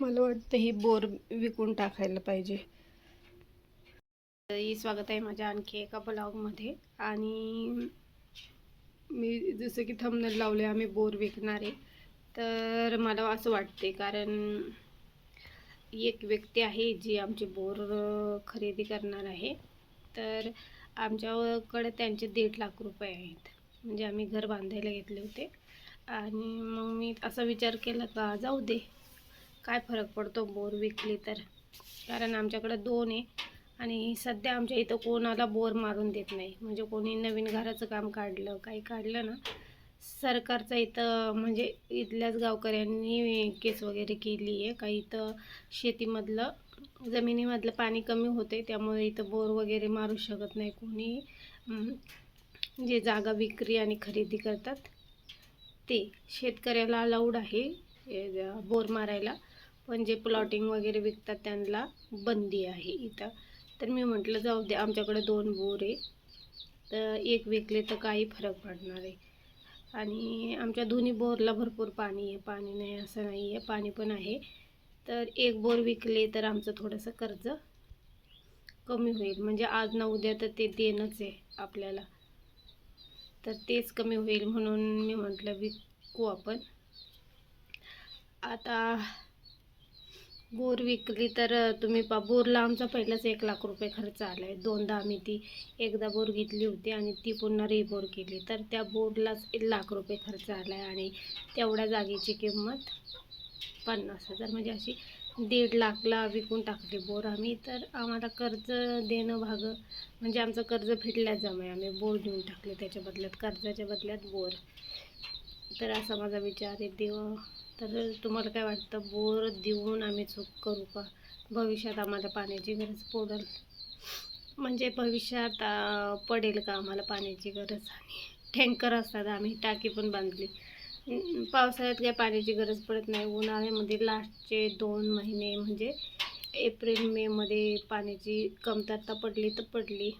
मला वाटतं ही बोर विकून टाकायला पाहिजे. स्वागत आहे माझ्या आणखी एका ब्लॉगमध्ये. आणि मी जसं की थंबनेल लावले आम्ही बोर विकणार आहे. तर मला असं वाटते कारण एक व्यक्ती आहे जी आमची बोर खरेदी करणार आहे. तर आमच्याकडे त्यांचे दीड लाख रुपये आहेत. म्हणजे आम्ही घर बांधायला घेतले होते. आणि मग मी असा विचार केला का जाऊ दे. काय फरक पडतो बोर विकली तर? कारण आमच्याकडं दोन आहे आणि सध्या आमच्या इथं कोणाला बोर मारून देत नाही. म्हणजे कोणी नवीन घराचं काम काढलं काही काढलं ना सरकारचं इथं म्हणजे इथल्याच गावकऱ्यांनी केस वगैरे केली आहे. काही इथं शेतीमधलं जमिनीमधलं पाणी कमी होते त्यामुळे इथं बोर वगैरे मारू शकत नाही कोणी. जे जागा विक्री आणि खरेदी करतात ते शेतकऱ्याला अलाउड आहे. हे बोर मारायला. पण जे प्लॉटिंग वगैरे विकतात त्यांना बंदी आहे इथं. तर मी म्हटलं जाऊ दे आमच्याकडे दोन बोर आहे. तर एक विकले तर काही फरक पडणार आहे. आणि आमच्या दोन्ही बोरला भरपूर पाणी आहे. पाणी नाही असं नाही आहे. पाणी पण आहे. तर एक बोर विकले तर आमचं थोडंसं कर्ज कमी होईल. म्हणजे आज ना उद्या तर ते देणंच आहे आपल्याला. तर तेच कमी होईल म्हणून मी म्हटलं विकू आपण. आता बोर विकली तर तुम्ही पा बोरला आमचा पहिलाच एक लाख रुपये खर्च आला आहे दोनदा आम्ही ती एकदा बोर घेतली होती आणि ती पुन्हा रिबोर केली. तर त्या बोरलाच एक लाख रुपये खर्च आला आहे आणि तेवढ्या जागेची किंमत पन्नास हजार. म्हणजे अशी दीड लाखला विकून टाकली बोर आम्ही. तर आम्हाला कर्ज देणं भाग म्हणजे आमचं कर्ज फिटल्याच जमाय आम्ही बोर देऊन टाकले त्याच्या बदल्यात कर्जाच्या बदल्यात बोर. तर असा माझा विचार आहे. देव तर तुम्हाला काय वाटतं? बोर देऊन आम्ही चूक करू का? भविष्यात आम्हाला पाण्याची गरज पडेल. म्हणजे भविष्यात पडेल का आम्हाला पाण्याची गरज? आणि टँकर असतात आम्ही टाकी पण बांधली. पावसाळ्यात काय पाण्याची गरज पडत नाही. उन्हाळ्यामध्ये लास्टचे दोन महिने म्हणजे एप्रिल मेमध्ये पाण्याची कमतरता पडली तर पडली.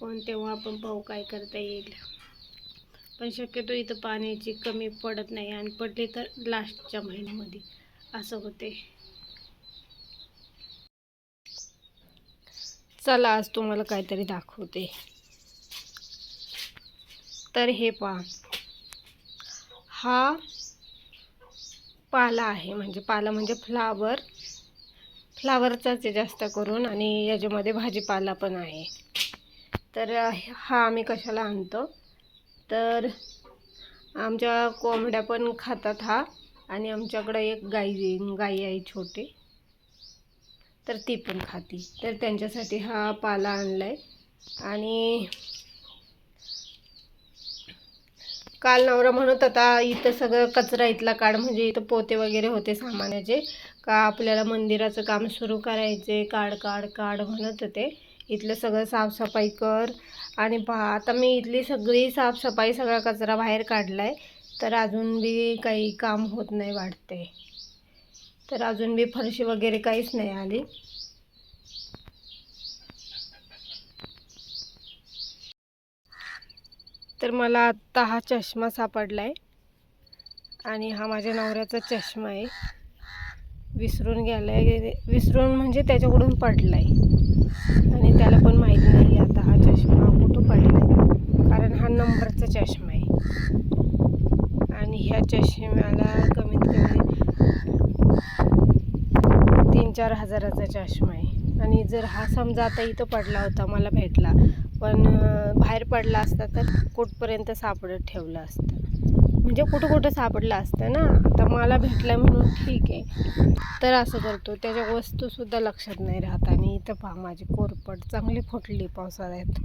पण तेव्हा आपण पाहू काय करता येईल. पण शक्यतो इथं पाण्याची कमी पडत नाही आणि पडली तर लास्टच्या महिन्यामध्ये असं होते. चला आज तुम्हाला काहीतरी दाखवते. तर हे पहा. हा पाला आहे म्हणजे पाला म्हणजे फ्लावर फ्लावरचाच आहे जास्त करून आणि याच्यामध्ये भाजीपाला पण आहे. तर हा आम्ही कशाला आणतो? तर आमच्या कोंबड्या पण खातात हा. आणि आमच्याकडं एक गाई गाई आहे छोटे. तर ती पण खाती. तर त्यांच्यासाठी हा पाला आणला आहे आणि काल नवरा म्हणत होता इथं सगळं कचरा इथला काढ म्हणजे इथं पोते वगैरे होते सामानाचे का आपल्याला मंदिराचं काम सुरू करायचे काढ काढ काढ म्हणत होते. इथलं सगळं साफसफाई कर आणि पहा आता मी इथली सगळी साफसफाई सगळा कचरा बाहेर काढला आहे तर अजून बी काही काम होत नाही वाटते. तर अजून बी फरशी वगैरे काहीच नाही आली. तर मला आत्ता हा चष्मा सापडला आहे आणि हा माझ्या नवऱ्याचा चष्मा आहे. विसरून गेला आहे विसरून म्हणजे त्याच्याकडून पडला आहे आणि त्याला पण माहीत नाही आता हा चष्मा कुठं पडला आहे कारण हा नंबरचा चष्मा आहे. आणि ह्या चष्म्याला कमीत कमी तीन चार हजाराचा चष्मा आहे. आणि जर हा समजा आता इथं पडला होता मला भेटला. पण बाहेर पडला असता तर कुठपर्यंत सापडत ठेवलं असतं. म्हणजे कुठं कुठं सापडलं असतं ना. तर मला भेटलं म्हणून ठीक आहे. तर असं करतो. त्याच्या वस्तूसुद्धा लक्षात नाही राहत आणि इथं पहा माझी कोरपट चांगली फुटली पावसाळ्यात.